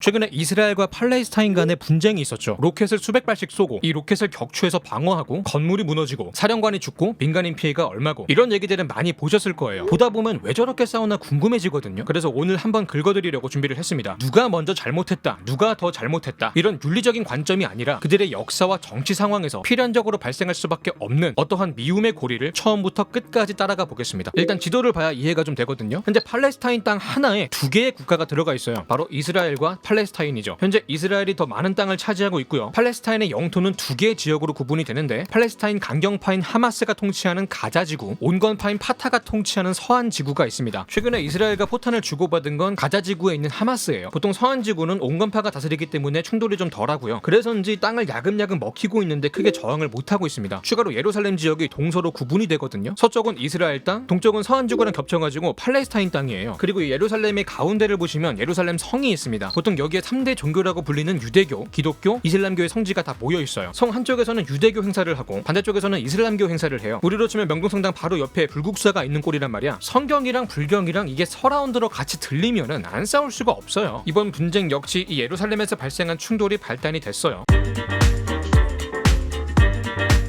최근에 이스라엘과 팔레스타인 간의 분쟁이 있었죠. 로켓을 수백 발씩 쏘고 이 로켓을 격추해서 방어하고 건물이 무너지고 사령관이 죽고 민간인 피해가 얼마고 이런 얘기들은 많이 보셨을 거예요. 보다 보면 왜 저렇게 싸우나 궁금해지거든요. 그래서 오늘 한번 긁어드리려고 준비를 했습니다. 누가 먼저 잘못했다, 누가 더 잘못했다 이런 윤리적인 관점이 아니라 그들의 역사와 정치 상황에서 필연적으로 발생할 수밖에 없는 어떠한 미움의 고리를 처음부터 끝까지 따라가 보겠습니다. 일단 지도를 봐야 이해가 좀 되거든요. 현재 팔레스타인 땅 하나에 두 개의 국가가 들어가 있어요. 바로 이스라엘과 팔레스타인이죠. 현재 이스라엘이 더 많은 땅을 차지하고 있고요. 팔레스타인의 영토는 두 개의 지역으로 구분이 되는데 팔레스타인 강경파인 하마스가 통치하는 가자 지구, 온건파인 파타가 통치하는 서한 지구가 있습니다. 최근에 이스라엘과 포탄을 주고받은 건 가자 지구에 있는 하마스예요. 보통 서한 지구는 온건파가 다스리기 때문에 충돌이 좀 덜하고요. 그래서인지 땅을 야금야금 먹히고 있는데 크게 저항을 못 하고 있습니다. 추가로 예루살렘 지역이 동서로 구분이 되거든요. 서쪽은 이스라엘 땅, 동쪽은 서한 지구랑 겹쳐가지고 팔레스타인 땅이에요. 그리고 이 예루살렘의 가운데를 보시면 예루살렘 성이 있습니다. 보통 여기에 3대 종교라고 불리는 유대교, 기독교, 이슬람교의 성지가 다 모여 있어요. 성 한쪽에서는 유대교 행사를 하고 반대쪽에서는 이슬람교 행사를 해요. 우리로 치면 명동성당 바로 옆에 불국사가 있는 꼴이란 말이야. 성경이랑 불경이랑 이게 서라운드로 같이 들리면은 안 싸울 수가 없어요. 이번 분쟁 역시 이 예루살렘에서 발생한 충돌이 발단이 됐어요.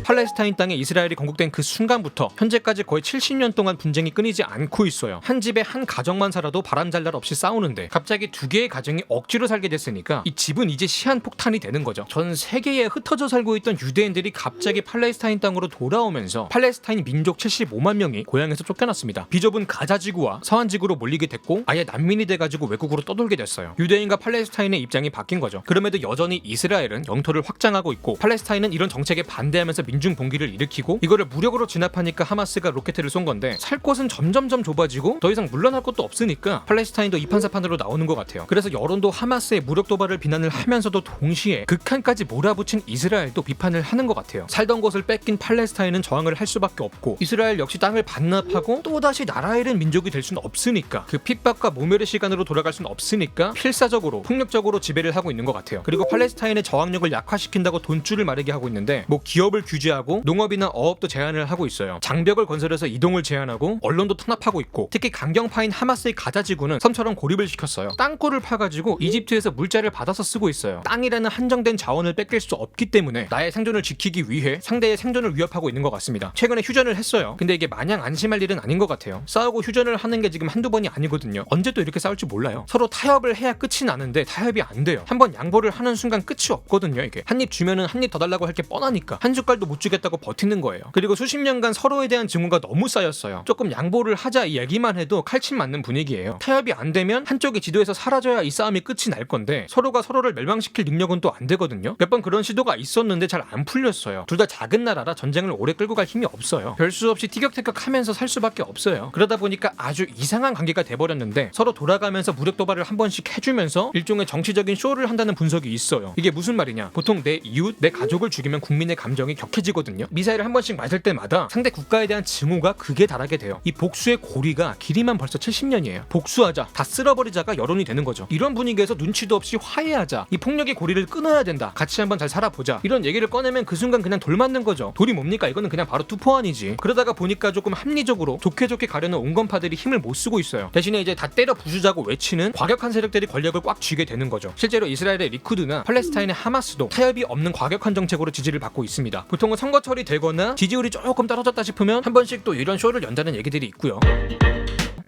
팔레스타인 땅에 이스라엘이 건국된 그 순간부터 현재까지 거의 70년 동안 분쟁이 끊이지 않고 있어요. 한 집에 한 가정만 살아도 바람 잘 날 없이 싸우는데 갑자기 두 개의 가정이 억지로 살게 됐으니까 이 집은 이제 시한폭탄이 되는 거죠. 전 세계에 흩어져 살고 있던 유대인들이 갑자기 팔레스타인 땅으로 돌아오면서 팔레스타인 민족 75만 명이 고향에서 쫓겨났습니다. 비좁은 가자 지구와 서한 지구로 몰리게 됐고 아예 난민이 돼가지고 외국으로 떠돌게 됐어요. 유대인과 팔레스타인의 입장이 바뀐 거죠. 그럼에도 여전히 이스라엘은 영토를 확장하고 있고 팔레스타인은 이런 정책에 반대하면서 민중 봉기를 일으키고 이거를 무력으로 진압하니까 하마스가 로켓을 쏜 건데 살 곳은 점점점 좁아지고 더 이상 물러날 것도 없으니까 팔레스타인도 이판사판으로 나오는 것 같아요. 그래서 여론도 하마스의 무력 도발을 비난을 하면서도 동시에 극한까지 몰아붙인 이스라엘도 비판을 하는 것 같아요. 살던 곳을 뺏긴 팔레스타인은 저항을 할 수밖에 없고 이스라엘 역시 땅을 반납하고 또다시 나라 잃은 민족이 될 수는 없으니까 그 핍박과 모멸의 시간으로 돌아갈 수는 없으니까 필사적으로 폭력적으로 지배를 하고 있는 것 같아요. 그리고 팔레스타인의 저항력을 약화시킨다고 돈줄을 마르게 하고 있는데 뭐 기업을 규제 하고 농업이나 어업도 제한을 하고 있어요. 장벽을 건설해서 이동을 제한하고 언론도 탄압하고 있고 특히 강경파인 하마스의 가자 지구는 섬처럼 고립을 시켰어요. 땅굴을 파가지고 이집트에서 물자를 받아서 쓰고 있어요. 땅이라는 한정된 자원을 뺏길 수 없기 때문에 나의 생존을 지키기 위해 상대의 생존을 위협하고 있는 것 같습니다. 최근에 휴전을 했어요. 근데 이게 마냥 안심할 일은 아닌 것 같아요. 싸우고 휴전을 하는 게 지금 한두 번이 아니거든요. 언제 또 이렇게 싸울지 몰라요. 서로 타협을 해야 끝이 나는데 타협이 안 돼요. 한번 양보를 하는 순간 끝이 없거든요. 이게 한 입 주면은 한 입 더 달라고 할 게 뻔하니까 한 숟갈도 못 주겠다고 버티는 거예요. 그리고 수십 년간 서로에 대한 증오가 너무 쌓였어요. 조금 양보를 하자 이 얘기만 해도 칼침 맞는 분위기예요. 타협이 안 되면 한쪽이 지도에서 사라져야 이 싸움이 끝이 날 건데 서로가 서로를 멸망시킬 능력은 또 안 되거든요. 몇 번 그런 시도가 있었는데 잘 안 풀렸어요. 둘 다 작은 나라라 전쟁을 오래 끌고 갈 힘이 없어요. 별 수 없이 티격태격하면서 살 수밖에 없어요. 그러다 보니까 아주 이상한 관계가 돼버렸는데 서로 돌아가면서 무력 도발을 한 번씩 해주면서 일종의 정치적인 쇼를 한다는 분석이 있어요. 이게 무슨 말이냐? 보통 내 이웃, 내 가족을 죽이면 국민의 감정이 격해지 거든요. 미사일을 한 번씩 맞을 때마다 상대 국가에 대한 증오가 극에 달하게 돼요. 이 복수의 고리가 길이만 벌써 70년이에요. 복수하자, 다 쓸어버리자가 여론이 되는 거죠. 이런 분위기에서 눈치도 없이 화해하자, 이 폭력의 고리를 끊어야 된다. 같이 한번 잘 살아보자. 이런 얘기를 꺼내면 그 순간 그냥 돌 맞는 거죠. 돌이 뭡니까? 이거는 그냥 바로 투포환이지. 그러다가 보니까 조금 합리적으로 좋게 좋게 가려는 온건파들이 힘을 못 쓰고 있어요. 대신에 이제 다 때려 부수자고 외치는 과격한 세력들이 권력을 꽉 쥐게 되는 거죠. 실제로 이스라엘의 리쿠드나 팔레스타인의 하마스도 타협이 없는 과격한 정책으로 지지를 받고 있습니다. 보통 은 선거철이 되거나 지지율이 조금 떨어졌다 싶으면 한 번씩 또 이런 쇼를 연다는 얘기들이 있고요.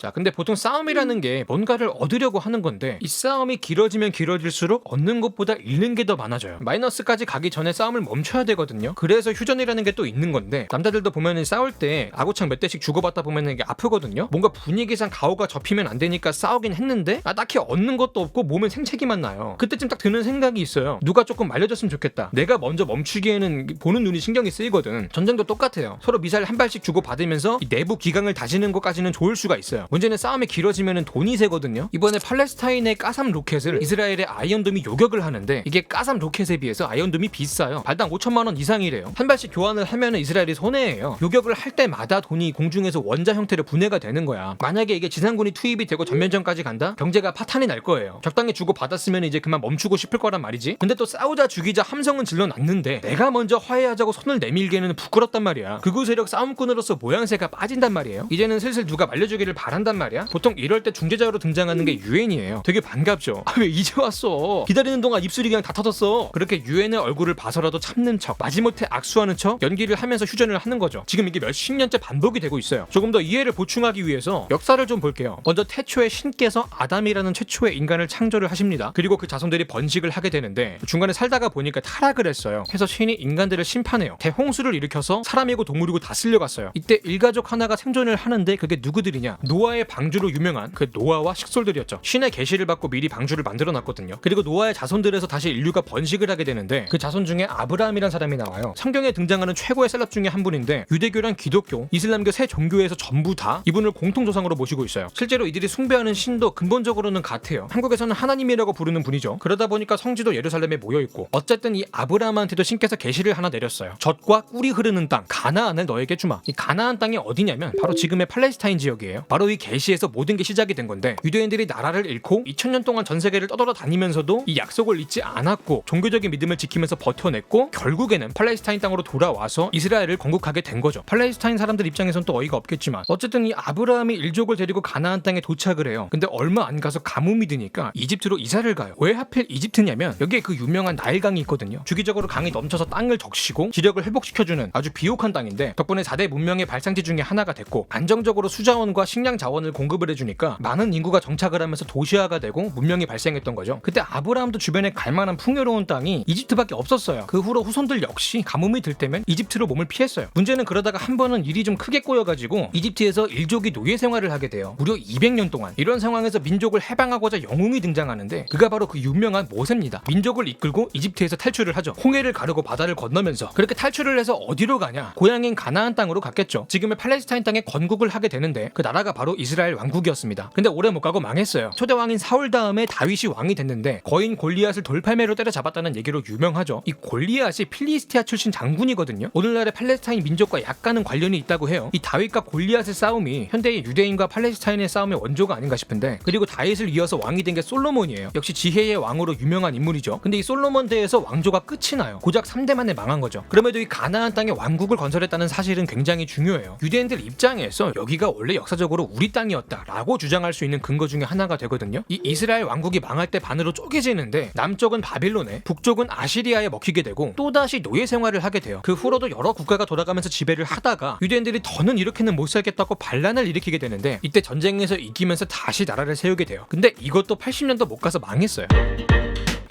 자, 근데 보통 싸움이라는 게 뭔가를 얻으려고 하는 건데 이 싸움이 길어지면 길어질수록 얻는 것보다 잃는 게 더 많아져요. 마이너스까지 가기 전에 싸움을 멈춰야 되거든요. 그래서 휴전이라는 게 또 있는 건데 남자들도 보면은 싸울 때 아구창 몇 대씩 주고받다 보면은 이게 아프거든요. 뭔가 분위기상 가오가 접히면 안 되니까 싸우긴 했는데 아 딱히 얻는 것도 없고 몸에 생채기만 나요. 그때쯤 딱 드는 생각이 있어요. 누가 조금 말려줬으면 좋겠다. 내가 먼저 멈추기에는 보는 눈이 신경이 쓰이거든. 전쟁도 똑같아요. 서로 미사일 한 발씩 주고 받으면서 이 내부 기강을 다지는 것까지는 좋을 수가 있어요. 문제는 싸움이 길어지면 돈이 새거든요. 이번에 팔레스타인의 까삼 로켓을 이스라엘의 아이언돔이 요격을 하는데 이게 까삼 로켓에 비해서 아이언돔이 비싸요. 발당 5천만 원 이상이래요. 한 발씩 교환을 하면 이스라엘이 손해예요. 요격을 할 때마다 돈이 공중에서 원자 형태로 분해가 되는 거야. 만약에 이게 지상군이 투입이 되고 전면전까지 간다? 경제가 파탄이 날 거예요. 적당히 주고 받았으면 이제 그만 멈추고 싶을 거란 말이지. 근데 또 싸우자 죽이자 함성은 질러놨는데 내가 먼저 화해하자고 손을 내밀기에는 부끄럽단 말이야. 극우 세력 싸움꾼으로서 모양새가 빠진단 말이에요. 이제는 슬슬 누가 말려주기를 바라는 한단 말이야. 보통 이럴 때 중재자로 등장하는 게 유엔이에요. 되게 반갑죠. 아, 왜 이제 왔어? 기다리는 동안 입술이 그냥 다 터졌어. 그렇게 유엔의 얼굴을 봐서라도 참는 척, 마지못해 악수하는 척 연기를 하면서 휴전을 하는 거죠. 지금 이게 몇십 년째 반복이 되고 있어요. 조금 더 이해를 보충하기 위해서 역사를 좀 볼게요. 먼저 태초에 신께서 아담이라는 최초의 인간을 창조를 하십니다. 그리고 그 자손들이 번식을 하게 되는데 중간에 살다가 보니까 타락을 했어요. 해서 신이 인간들을 심판해요. 대홍수를 일으켜서 사람이고 동물이고 다 쓸려갔어요. 이때 일가족 하나가 생존을 하는데 그게 누구들이냐? 노아 의 방주로 유명한 그 노아와 식솔들이었죠. 신의 계시를 받고 미리 방주를 만들어 놨거든요. 그리고 노아의 자손들에서 다시 인류가 번식을 하게 되는데 그 자손 중에 아브라함이란 사람이 나와요. 성경에 등장하는 최고의 셀럽 중에 한 분인데 유대교랑 기독교, 이슬람교 세 종교에서 전부 다 이분을 공통 조상으로 모시고 있어요. 실제로 이들이 숭배하는 신도 근본적으로는 같아요. 한국에서는 하나님이라고 부르는 분이죠. 그러다 보니까 성지도 예루살렘에 모여 있고 어쨌든 이 아브라함한테도 신께서 계시를 하나 내렸어요. 젖과 꿀이 흐르는 땅 가나안을 너에게 주마. 이 가나안 땅이 어디냐면 바로 지금의 팔레스타인 지역이에요. 바로 이 계시에서 모든 게 시작이 된 건데 유대인들이 나라를 잃고 2000년 동안 전 세계를 떠돌아 다니면서도 이 약속을 잊지 않았고 종교적인 믿음을 지키면서 버텨냈고 결국에는 팔레스타인 땅으로 돌아와서 이스라엘을 건국하게 된 거죠. 팔레스타인 사람들 입장에선 또 어이가 없겠지만 어쨌든 이 아브라함이 일족을 데리고 가나안 땅에 도착을 해요. 근데 얼마 안 가서 가뭄이 드니까 이집트로 이사를 가요. 왜 하필 이집트냐면 여기에 그 유명한 나일강이 있거든요. 주기적으로 강이 넘쳐서 땅을 적시고 지력을 회복시켜주는 아주 비옥한 땅인데 덕분에 4대 문명의 발상지 중에 하나가 됐고 안정적으로 수자원과 식량 자원을 공급을 해주니까 많은 인구가 정착을 하면서 도시화가 되고 문명이 발생했던 거죠. 그때 아브라함도 주변에 갈만한 풍요로운 땅이 이집트밖에 없었어요. 그 후로 후손들 역시 가뭄이 들 때면 이집트로 몸을 피했어요. 문제는 그러다가 한 번은 일이 좀 크게 꼬여가지고 이집트에서 일족이 노예 생활을 하게 돼요. 무려 200년 동안 이런 상황에서 민족을 해방하고자 영웅이 등장하는데 그가 바로 그 유명한 모세입니다. 민족을 이끌고 이집트에서 탈출을 하죠. 홍해를 가르고 바다를 건너면서 그렇게 탈출을 해서 어디로 가냐? 고향인 가나안 땅으로 갔겠죠. 지금의 팔레스타인 땅에 건국을 하게 되는데 그 나라가 바로 이스라엘 왕국이었습니다. 근데 오래 못 가고 망했어요. 초대 왕인 사울 다음에 다윗이 왕이 됐는데 거인 골리앗을 돌팔매로 때려잡았다는 얘기로 유명하죠. 이 골리앗이 필리스티아 출신 장군이거든요. 오늘날의 팔레스타인 민족과 약간은 관련이 있다고 해요. 이 다윗과 골리앗의 싸움이 현대의 유대인과 팔레스타인의 싸움의 원조가 아닌가 싶은데 그리고 다윗을 이어서 왕이 된 게 솔로몬이에요. 역시 지혜의 왕으로 유명한 인물이죠. 근데 이 솔로몬 대에서 왕조가 끝이 나요. 고작 3대 만에 망한 거죠. 그럼에도 이 가나안 땅에 왕국을 건설했다는 사실은 굉장히 중요해요. 유대인들 입장에서 여기가 원래 역사적으로 우리 땅이었다라고 주장할 수 있는 근거 중에 하나가 되거든요. 이 이스라엘 왕국이 망할 때 반으로 쪼개지는데 남쪽은 바빌론에 북쪽은 아시리아에 먹히게 되고 또다시 노예 생활을 하게 돼요. 그 후로도 여러 국가가 돌아가면서 지배를 하다가 유대인들이 더는 이렇게는 못 살겠다고 반란을 일으키게 되는데 이때 전쟁에서 이기면서 다시 나라를 세우게 돼요. 근데 이것도 80년도 못 가서 망했어요.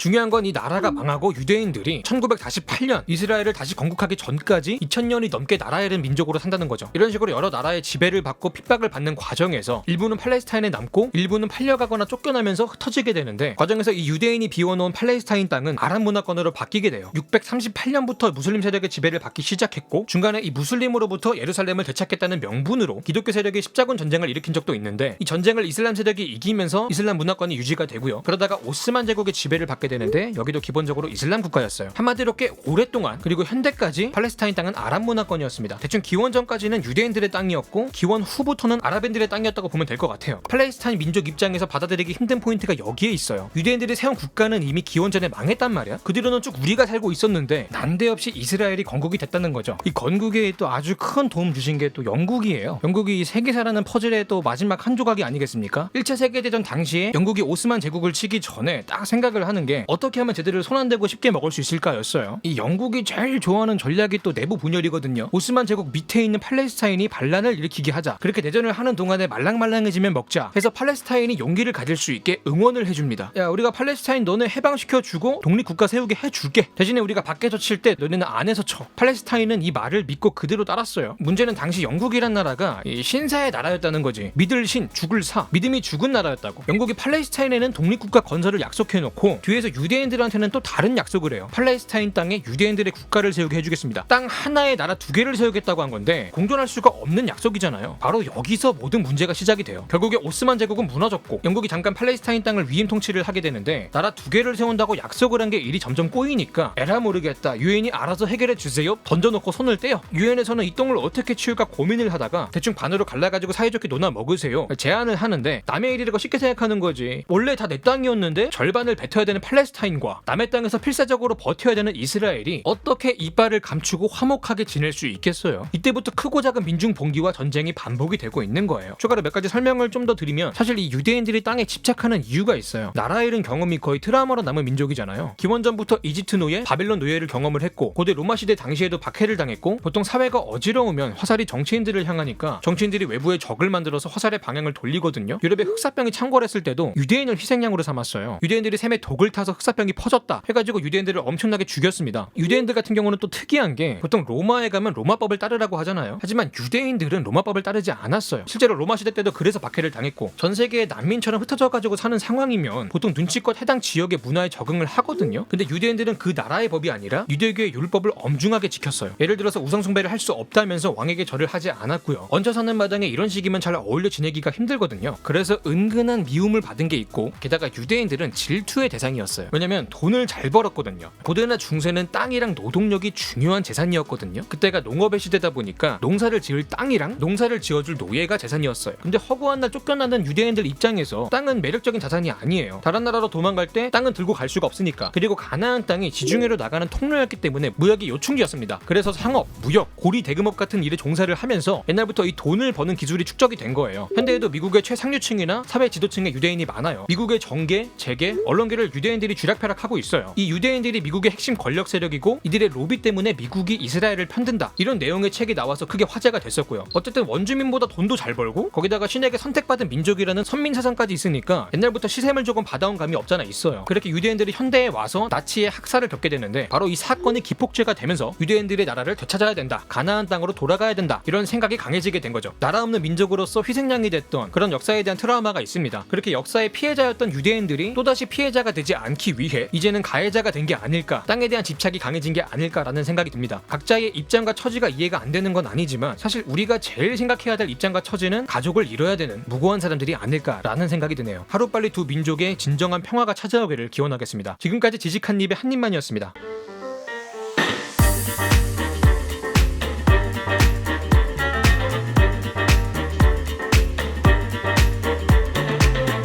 중요한 건 이 나라가 망하고 유대인들이 1948년 이스라엘을 다시 건국하기 전까지 2000년이 넘게 나라 잃은 민족으로 산다는 거죠. 이런 식으로 여러 나라의 지배를 받고 핍박을 받는 과정에서 일부는 팔레스타인에 남고 일부는 팔려가거나 쫓겨나면서 흩어지게 되는데 과정에서 이 유대인이 비워놓은 팔레스타인 땅은 아랍 문화권으로 바뀌게 돼요. 638년부터 무슬림 세력의 지배를 받기 시작했고 중간에 이 무슬림으로부터 예루살렘을 되찾겠다는 명분으로 기독교 세력이 십자군 전쟁을 일으킨 적도 있는데 이 전쟁을 이슬람 세력이 이기면서 이슬람 문화권이 유지가 되고요. 그러다가 오스만 제국의 지배를 받게 되는데 여기도 기본적으로 이슬람 국가였어요. 한마디로 꽤 오랫동안 그리고 현대까지 팔레스타인 땅은 아랍 문화권이었습니다. 대충 기원 전까지는 유대인들의 땅이었고 기원 후부터는 아랍인들의 땅이었다고 보면 될 것 같아요. 팔레스타인 민족 입장에서 받아들이기 힘든 포인트가 여기에 있어요. 유대인들이 세운 국가는 이미 기원 전에 망했단 말이야. 그 뒤로는 쭉 우리가 살고 있었는데 난데없이 이스라엘이 건국이 됐다는 거죠. 이 건국에 또 아주 큰 도움 주신 게 또 영국이에요. 영국이 이 세계사라는 퍼즐의 또 마지막 한 조각이 아니겠습니까? 1차 세계대전 당시에 영국이 오스만 제국을 치기 전에 딱 생각을 하는 게 어떻게 하면 제대로 손 안 대고 쉽게 먹을 수 있을까였어요. 이 영국이 제일 좋아하는 전략이 또 내부 분열이거든요. 오스만 제국 밑에 있는 팔레스타인이 반란을 일으키게 하자. 그렇게 내전을 하는 동안에 말랑말랑해지면 먹자. 해서 팔레스타인이 용기를 가질 수 있게 응원을 해줍니다. 야 우리가 팔레스타인 너네 해방시켜 주고 독립국가 세우게 해줄게. 대신에 우리가 밖에서 칠 때 너네는 안에서 쳐. 팔레스타인은 이 말을 믿고 그대로 따랐어요. 문제는 당시 영국이란 나라가 이 신사의 나라였다는 거지. 믿을 신, 죽을 사. 믿음이 죽은 나라였다고. 영국이 팔레스타인에는 독립국가 건설을 약속해놓고 뒤에서 유대인들한테는 또 다른 약속을 해요. 팔레스타인 땅에 유대인들의 국가를 세우게 해주겠습니다. 땅 하나에 나라 두 개를 세우겠다고 한 건데 공존할 수가 없는 약속이잖아요. 바로 여기서 모든 문제가 시작이 돼요. 결국에 오스만 제국은 무너졌고 영국이 잠깐 팔레스타인 땅을 위임 통치를 하게 되는데 나라 두 개를 세운다고 약속을 한 게 일이 점점 꼬이니까 에라 모르겠다. 유엔이 알아서 해결해 주세요. 던져놓고 손을 떼요. 유엔에서는 이 똥을 어떻게 치울까 고민을 하다가 대충 반으로 갈라가지고 사이좋게 논아 먹으세요. 제안을 하는데 남의 일이라고 쉽게 생각하는 거지. 원래 다 내 땅이었는데 절반을 뱉어야 되는 팔레 팔레스타인과 남의 땅에서 필사적으로 버텨야 되는 이스라엘이 어떻게 이빨을 감추고 화목하게 지낼 수 있겠어요? 이때부터 크고 작은 민중 봉기와 전쟁이 반복이 되고 있는 거예요. 추가로 몇 가지 설명을 좀 더 드리면 사실 이 유대인들이 땅에 집착하는 이유가 있어요. 나라 잃은 경험이 거의 트라우마로 남은 민족이잖아요. 기원전부터 이집트 노예, 바빌론 노예를 경험을 했고 고대 로마 시대 당시에도 박해를 당했고 보통 사회가 어지러우면 화살이 정치인들을 향하니까 정치인들이 외부에 적을 만들어서 화살의 방향을 돌리거든요. 유럽의 흑사병이 창궐했을 때도 유대인을 희생양으로 삼았어요. 유대인들이 샘에 독을 타서 흑사병이 퍼졌다 해가지고 유대인들을 엄청나게 죽였습니다. 유대인들 같은 경우는 또 특이한 게 보통 로마에 가면 로마법을 따르라고 하잖아요. 하지만 유대인들은 로마법을 따르지 않았어요. 실제로 로마 시대 때도 그래서 박해를 당했고 전 세계의 난민처럼 흩어져 가지고 사는 상황이면 보통 눈치껏 해당 지역의 문화에 적응을 하거든요. 근데 유대인들은 그 나라의 법이 아니라 유대교의 율법을 엄중하게 지켰어요. 예를 들어서 우상 숭배를 할 수 없다면서 왕에게 절을 하지 않았고요. 얹혀 사는 마당에 이런 식이면 잘 어울려 지내기가 힘들거든요. 그래서 은근한 미움을 받은 게 있고 게다가 유대인들은 질투의 대상이었어요. 왜냐면 돈을 잘 벌었거든요. 고대나 중세는 땅이랑 노동력이 중요한 재산이었거든요. 그때가 농업의 시대다 보니까 농사를 지을 땅이랑 농사를 지어줄 노예가 재산이었어요. 근데 허구한 날 쫓겨나는 유대인들 입장에서 땅은 매력적인 자산이 아니에요. 다른 나라로 도망갈 때 땅은 들고 갈 수가 없으니까. 그리고 가나안 땅이 지중해로 나가는 통로였기 때문에 무역이 요충지였습니다. 그래서 상업, 무역, 고리 대금업 같은 일에 종사를 하면서 옛날부터 이 돈을 버는 기술이 축적이 된 거예요. 현대에도 미국의 최상류층이나 사회 지도층의 유대인이 많아요. 미국의 정계, 재계, 언론계를 유대인들이 쥐락펴락하고 있어요. 이 유대인들이 미국의 핵심 권력 세력이고 이들의 로비 때문에 미국이 이스라엘을 편든다. 이런 내용의 책이 나와서 크게 화제가 됐었고요. 어쨌든 원주민보다 돈도 잘 벌고 거기다가 신에게 선택받은 민족이라는 선민 사상까지 있으니까 옛날부터 시샘을 조금 받아온 감이 없잖아 있어요. 그렇게 유대인들이 현대에 와서 나치의 학살을 겪게 되는데 바로 이 사건이 기폭제가 되면서 유대인들의 나라를 되찾아야 된다. 가나안 땅으로 돌아가야 된다. 이런 생각이 강해지게 된 거죠. 나라 없는 민족으로서 희생양이 됐던 그런 역사에 대한 트라우마가 있습니다. 그렇게 역사의 피해자였던 유대인들이 또다시 피해자가 되지 않기 위해 이제는 가해자가 된 게 아닐까. 땅에 대한 집착이 강해진 게 아닐까라는 생각이 듭니다. 각자의 입장과 처지가 이해가 안 되는 건 아니지만 사실 우리가 제일 생각해야 될 입장과 처지는 가족을 잃어야 되는 무고한 사람들이 아닐까라는 생각이 드네요. 하루빨리 두 민족의 진정한 평화가 찾아오기를 기원하겠습니다. 지금까지 지식한 입의 한 입만이었습니다.